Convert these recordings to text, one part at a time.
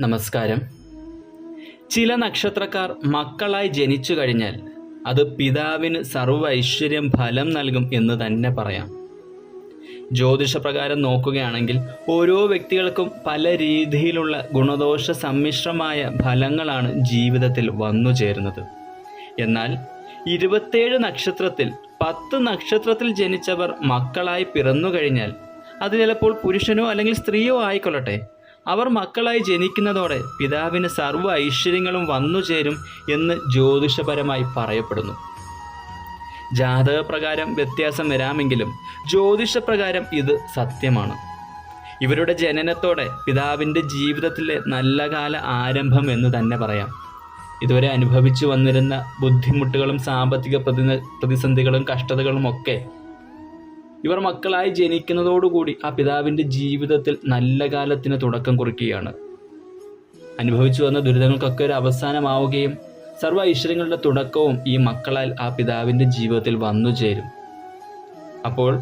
നമസ്കാരം. ചില നക്ഷത്രക്കാർ മക്കളായി ജനിച്ചു കഴിഞ്ഞാൽ അത് പിതാവിന് സർവ ഐശ്വര്യം ഫലം നൽകും എന്ന് തന്നെ പറയാം. ജ്യോതിഷപ്രകാരം നോക്കുകയാണെങ്കിൽ ഓരോ വ്യക്തികൾക്കും പല രീതിയിലുള്ള ഗുണദോഷ സമ്മിശ്രമായ ഫലങ്ങളാണ് ജീവിതത്തിൽ വന്നു ചേരുന്നത്. എന്നാൽ ഇരുപത്തേഴ് നക്ഷത്രത്തിൽ പത്ത് നക്ഷത്രത്തിൽ ജനിച്ചവർ മക്കളായി പിറന്നു കഴിഞ്ഞാൽ അത് ചിലപ്പോൾ പുരുഷനോ അല്ലെങ്കിൽ സ്ത്രീയോ ആയിക്കൊള്ളട്ടെ. അവർ മക്കളായി ജനിക്കുന്നതോടെ പിതാവിന് സർവ ഐശ്വര്യങ്ങളും വന്നു ചേരും എന്ന് ജ്യോതിഷപരമായി പറയപ്പെടുന്നു. ജാതകപ്രകാരം വ്യത്യാസം വരാമെങ്കിലും ജ്യോതിഷപ്രകാരം ഇത് സത്യമാണ്. ഇവരുടെ ജനനത്തോടെ പിതാവിന്റെ ജീവിതത്തിലെ നല്ല കാല ആരംഭം എന്ന് തന്നെ പറയാം. ഇതുവരെ അനുഭവിച്ചു വന്നിരുന്ന ബുദ്ധിമുട്ടുകളും സാമ്പത്തിക പ്രതി പ്രതിസന്ധികളും കഷ്ടതകളും ഒക്കെ ഇവർ മക്കളായി ജനിക്കുന്നതോടുകൂടി ആ പിതാവിന്റെ ജീവിതത്തിൽ നല്ല കാലത്തിന് തുടക്കം കുറിക്കുകയാണ്. അനുഭവിച്ചു വന്ന ദുരിതങ്ങൾക്കൊക്കെ ഒരു അവസാനമാവുകയും സർവ ഐശ്വര്യങ്ങളുടെ തുടക്കവും ഈ മക്കളാൽ ആ പിതാവിന്റെ ജീവിതത്തിൽ വന്നു ചേരും. അപ്പോൾ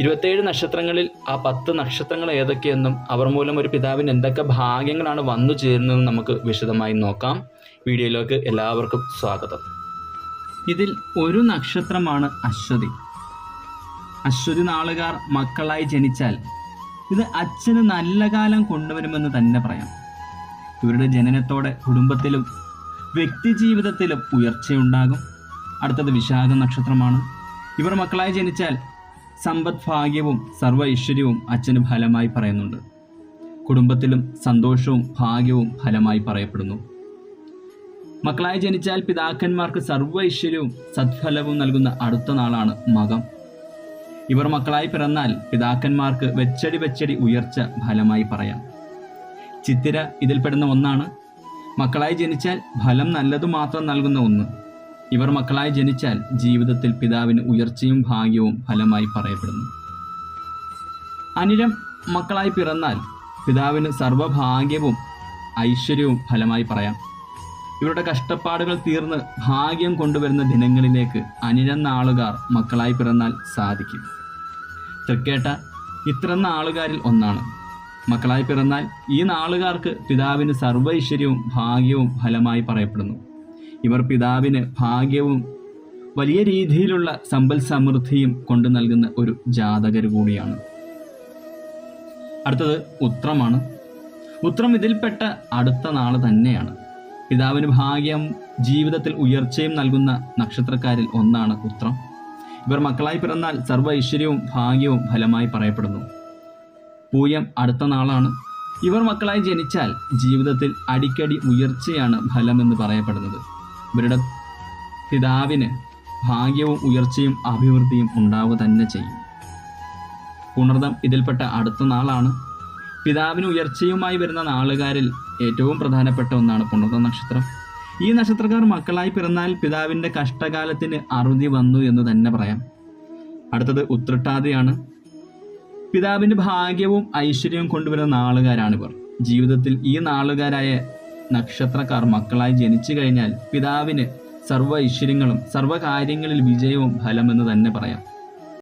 ഇരുപത്തേഴ് നക്ഷത്രങ്ങളിൽ ആ പത്ത് നക്ഷത്രങ്ങൾ ഏതൊക്കെയെന്നും അവർ മൂലം ഒരു പിതാവിന് എന്തൊക്കെ ഭാഗ്യങ്ങളാണ് വന്നു ചേരുന്നതെന്ന് നമുക്ക് വിശദമായി നോക്കാം. വീഡിയോയിലേക്ക് എല്ലാവർക്കും സ്വാഗതം. ഇതിൽ ഒരു നക്ഷത്രമാണ് അശ്വതി. അശ്വതി നാളുകാർ മക്കളായി ജനിച്ചാൽ ഇത് അച്ഛന് നല്ല കാലം കൊണ്ടുവരുമെന്ന് തന്നെ പറയാം. ഇവരുടെ ജനനത്തോടെ കുടുംബത്തിലും വ്യക്തി ജീവിതത്തിലും ഉയർച്ചയുണ്ടാകും. അടുത്തത് വിശാഖ നക്ഷത്രമാണ്. ഇവർ മക്കളായി ജനിച്ചാൽ സമ്പദ് ഭാഗ്യവും സർവ ഐശ്വര്യവും അച്ഛന് ഫലമായി പറയുന്നുണ്ട്. കുടുംബത്തിലും സന്തോഷവും ഭാഗ്യവും ഫലമായി പറയപ്പെടുന്നു. മക്കളായി ജനിച്ചാൽ പിതാക്കന്മാർക്ക് സർവ ഐശ്വര്യവും സദ്ഫലവും നൽകുന്ന അടുത്ത നാളാണ് മകം. ഇവർ മക്കളായി പിറന്നാൽ പിതാക്കന്മാർക്ക് വെച്ചടി വെച്ചടി ഉയർച്ച ഫലമായി പറയാം. ചിത്തിര ഇതിൽപ്പെടുന്ന ഒന്നാണ്. മക്കളായി ജനിച്ചാൽ ഫലം നല്ലതു മാത്രം നൽകുന്ന ഒന്ന്. ഇവർ മക്കളായി ജനിച്ചാൽ ജീവിതത്തിൽ പിതാവിന് ഉയർച്ചയും ഭാഗ്യവും ഫലമായി പറയപ്പെടുന്നു. അനിരം മക്കളായി പിറന്നാൽ പിതാവിന് സർവഭാഗ്യവും ഐശ്വര്യവും ഫലമായി പറയാം. ഇവരുടെ കഷ്ടപ്പാടുകൾ തീർന്ന് ഭാഗ്യം കൊണ്ടുവരുന്ന ദിനങ്ങളിലേക്ക് അനിരം നാളുകാർ മക്കളായി പിറന്നാൽ സാധിക്കും. തൃക്കേട്ട ഇത്ര നാളുകാരിൽ ഒന്നാണ്. മക്കളായി പിറന്നാൽ ഈ നാളുകാർക്ക് പിതാവിന് സർവ ഐശ്വര്യവും ഭാഗ്യവും ഫലമായി പറയപ്പെടുന്നു. ഇവർ പിതാവിന് ഭാഗ്യവും വലിയ രീതിയിലുള്ള സമ്പൽ സമൃദ്ധിയും കൊണ്ടു നൽകുന്ന ഒരു ജാതകർ കൂടിയാണ്. അടുത്തത് ഉത്രമാണ്. ഉത്രം ഇതിൽപ്പെട്ട അടുത്ത നാൾ തന്നെയാണ്. പിതാവിന് ഭാഗ്യം ജീവിതത്തിൽ ഉയർച്ചയും നൽകുന്ന നക്ഷത്രക്കാരിൽ ഒന്നാണ് ഉത്രം. ഇവർ മക്കളായി പിറന്നാൽ സർവ ഐശ്വര്യവും ഭാഗ്യവും ഫലമായി പറയപ്പെടുന്നു. പൂയം അടുത്ത നാളാണ്. ഇവർ മക്കളായി ജനിച്ചാൽ ജീവിതത്തിൽ അടിക്കടി ഉയർച്ചയാണ് ഫലമെന്ന് പറയപ്പെടുന്നത്. ഇവരുടെ പിതാവിന് ഭാഗ്യവും ഉയർച്ചയും അഭിവൃദ്ധിയും ഉണ്ടാവുക തന്നെ ചെയ്യും. പുണർദം ഇതിൽപ്പെട്ട അടുത്ത നാളാണ്. പിതാവിന് ഉയർച്ചയുമായി വരുന്ന നാളുകാരിൽ ഏറ്റവും പ്രധാനപ്പെട്ട ഒന്നാണ് പുണർദം നക്ഷത്രം. ഈ നക്ഷത്രക്കാർ മക്കളായി പിറന്നാൽ പിതാവിന്റെ കഷ്ടകാലത്തിന് അറുതി വന്നു എന്ന് തന്നെ പറയാം. അടുത്തത് ഉത്രട്ടാതിയാണ്. പിതാവിന്റെ ഭാഗ്യവും ഐശ്വര്യവും കൊണ്ടുവരുന്ന നാളുകാരാണിവർ ജീവിതത്തിൽ ഈ നാളുകാരായ നക്ഷത്രക്കാർ മക്കളായി ജനിച്ചു കഴിഞ്ഞാൽ പിതാവിന് സർവ ഐശ്വര്യങ്ങളും സർവകാര്യങ്ങളിൽ വിജയവും ഫലമെന്ന് തന്നെ പറയാം.